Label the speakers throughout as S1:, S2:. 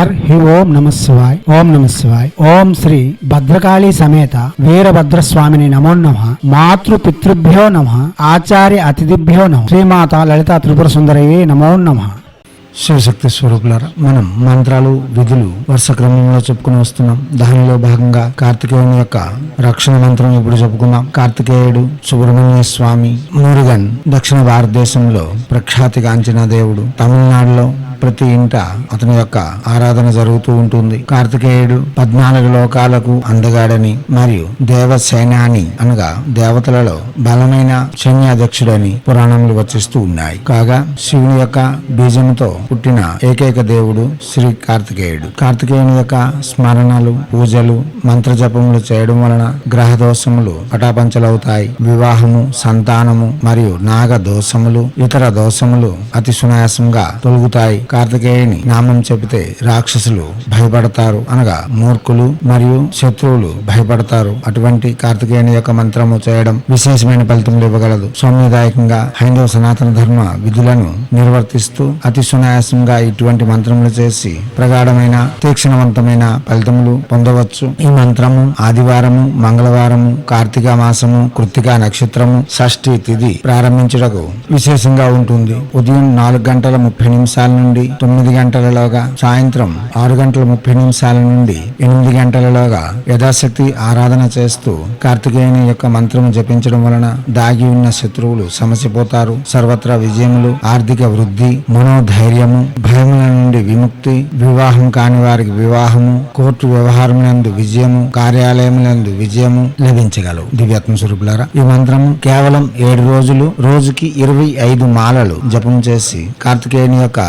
S1: Her హి ఓం నమ శివాయ్. ఓం నమ శివాయ్. ఓం శ్రీ భద్రకాళి సమేత వీరభద్రస్వామిని నమో నమ. మాతృ పితృభ్యో నమ. ఆచార్య అతిథిభ్యో నమ. శ్రీమాత లలిత త్రిపుర సుందరయ్యే నమో నమ. శివశక్తి స్వరూపులారా మనం మంత్రాలు విధులు వరుస క్రమంలో చెప్పుకుని వస్తున్నాం. దానిలో భాగంగా కార్తికేయుని యొక్క రక్షణ మంత్రం ఇప్పుడు చెప్పుకుందాం. కార్తికేయుడు సుబ్రహ్మణ్య స్వామి మురుగన్ దక్షిణ భారతదేశంలో ప్రఖ్యాతిగాంచిన దేవుడు. తమిళనాడులో ప్రతి ఇంట అతని యొక్క ఆరాధన జరుగుతూ ఉంటుంది. కార్తికేయుడు పద్నాలుగు లోకాలకు అందగాడని మరియు దేవ సేనాని అనగా దేవతలలో బలమైన సైన్యాధ్యక్షుడని పురాణములు వచ్చిస్తూ ఉన్నాయి. కాగా శివుని యొక్క బీజంతో పుట్టిన ఏకైక దేవుడు శ్రీ కార్తికేయుడు. కార్తికేయుని యొక్క స్మరణలు పూజలు మంత్ర జపములు చేయడం వలన గ్రహ దోషములు పటాపంచలవుతాయి వివాహము సంతానము మరియు నాగ దోషములు ఇతర దోషములు అతి సునాయాసంగా తొలుగుతాయి. కార్తికేయుని నామం చెబితే రాక్షసులు భయపడతారు అనగా మూర్ఖులు మరియు శత్రువులు భయపడతారు. అటువంటి కార్తికేయుని యొక్క మంత్రము చేయడం విశేషమైన ఫలితములు ఇవ్వగలదు. సౌమ్యదాయకంగా హైందవ సనాతన ధర్మ విధులను నిర్వర్తిస్తూ అతి సునాయాసంగా ఇటువంటి మంత్రములు చేసి ప్రగాఢమైన తీక్షణవంతమైన ఫలితములు పొందవచ్చు. ఈ మంత్రము ఆదివారము మంగళవారము కార్తీక మాసము కృత్తిక నక్షత్రము షష్ఠి తిథి ప్రారంభించుటకు విశేషంగా ఉంటుంది. ఉదయం నాలుగు గంటల ముప్పై నిమిషాల నుండి తొమ్మిది గంటలలోగా సాయంత్రం ఆరు గంటల ముప్పై నిమిషాల నుండి ఎనిమిది గంటలలోగా యథాశక్తి ఆరాధన చేస్తూ కార్తికేయుని యొక్క మంత్రము జపించడం వలన దాగి ఉన్న శత్రువులు సమసిపోతారు. సర్వత్రా విజయములు ఆర్థిక వృద్ధి మనోధైర్యము భయముల నుండి విముక్తి వివాహం కాని వారికి వివాహము కోర్టు వ్యవహారములందు విజయము కార్యాలయములందు విజయము లభించగలవు. దివ్యాత్మ స్వరూపులారా ఈ మంత్రము కేవలం ఏడు రోజులు రోజుకి ఇరవై ఐదు మాలలు జపం చేసి కార్తికేయుని యొక్క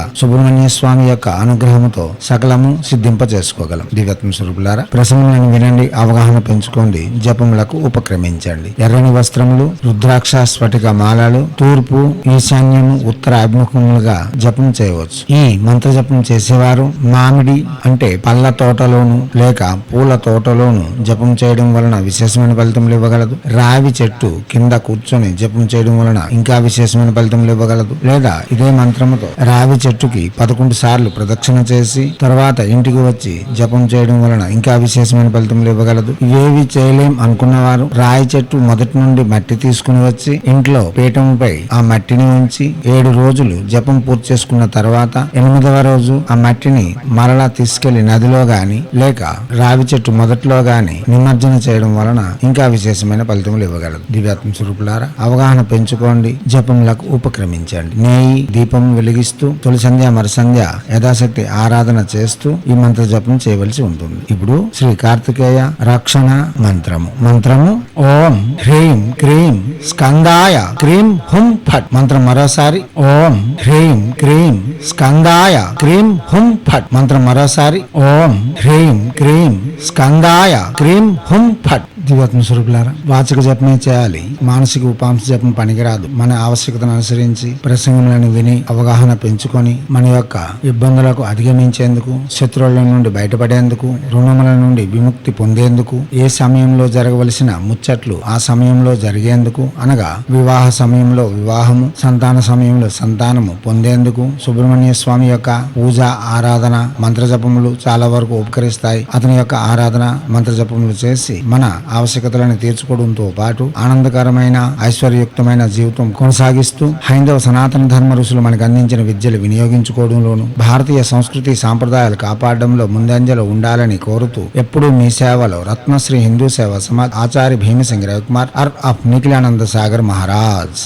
S1: సుబ్రహ్మణ్య స్వామి యొక్క అనుగ్రహముతో సకలము సిద్ధింప చేసుకోగలం దివ్యాత్మ స్వరూపులారా ప్రసంగం వినండి అవగాహన పెంచుకోండి జపములకు ఉపక్రమించండి. ఎర్రని వస్త్రములు రుద్రాక్ష స్ఫటిక మాలలు తూర్పు ఈశాన్యము ఉత్తర అభిముఖములుగా జపం చేయవచ్చు. ఈ మంత్ర జపం చేసేవారు మామిడి అంటే పళ్ళ తోటలోను లేక పూల తోటలోను జపం చేయడం వలన విశేషమైన ఫలితములు ఇవ్వగలదు. రావి చెట్టు కింద కూర్చొని జపం చేయడం వలన ఇంకా విశేషమైన ఫలితములు ఇవ్వగలదు. లేదా ఇదే మంత్రముతో రావి చెట్టుకి పదకొండు సార్లు ప్రదక్షిణ చేసి తర్వాత ఇంటికి వచ్చి జపం చేయడం వలన ఇంకా విశేషమైన ఫలితములు ఇవ్వగలదు. ఇవేవి చేయలేం అనుకున్నవారు రాయి చెట్టు మొదటి నుండి మట్టి తీసుకుని వచ్చి ఇంట్లో పీఠంపై ఆ మట్టిని ఉంచి ఏడు రోజులు జపం పూర్తి చేసుకున్న తర్వాత ఎనిమిదవ రోజు ఆ మట్టిని మరలా తీసుకెళ్ళి నదిలో గాని లేక రావి చెట్టు మొదట్లో గాని నిమజ్జన చేయడం వలన ఇంకా విశేషమైన ఫలితములు ఇవ్వగలదు. దివ్యాత్మ స్వరూపులారా అవగాహన పెంచుకోండి జపంలకు ఉపక్రమించండి. నేయి దీపం వెలిగిస్తూ తొలి సంధ్య మరి సంధ్య యథాశక్తి ఆరాధన చేస్తూ ఈ మంత్ర జపం చేయవలసి ఉంటుంది. ఇప్పుడు శ్రీ కార్తికేయ రక్షణ మంత్రము. మంత్రము ఓం హ్రీం క్రీం స్కందాయ క్రీం హుం ఫట్. మంత్రం మరోసారి ఓం హ్రీం క్రీం స్కందాయ క్రీం హుం ఫట్. మంత్రం మరోసారి ఓం హ్రీం క్రీం స్కందాయ క్రీం హుం ఫట్. దివాత్మ స్వరూపులారా వాచక జపమే చేయాలి. మానసిక ఉపాంశ జపం పనికిరాదు. మన ఆవశ్యకతను అనుసరించి ప్రసంగములను విని అవగాహన పెంచుకొని మన యొక్క ఇబ్బందులకు అధిగమించేందుకు శత్రువుల నుండి బయటపడేందుకు రుణముల నుండి విముక్తి పొందేందుకు ఏ సమయంలో జరగవలసిన ముచ్చట్లు ఆ సమయంలో జరిగేందుకు అనగా వివాహ సమయంలో వివాహము సంతాన సమయంలో సంతానము పొందేందుకు సుబ్రహ్మణ్య స్వామి యొక్క పూజ ఆరాధన మంత్ర జపములు చాలా వరకు ఉపకరిస్తాయి. అతని యొక్క ఆరాధన మంత్ర జపములు చేసి మన ఆవశ్యకతలను తీర్చుకోవడంతో పాటు ఆనందకరమైన ఐశ్వర్యుక్తమైన జీవితం కొనసాగిస్తూ హైందవ సనాతన ధర్మ ఋషులు మనకు అందించిన విద్యలు వినియోగించుకోవడంలోను భారతీయ సంస్కృతి సాంప్రదాయాలు కాపాడడంలో ముందంజలో ఉండాలని కోరుతూ ఎప్పుడూ మీ సేవలో రత్నశ్రీ హిందూ సేవ సమాజ్ ఆచార్య భీమసింగ్ రవికుమార్ అర్ ఆఫ్ నిఖిలానంద సాగర్ మహారాజ్.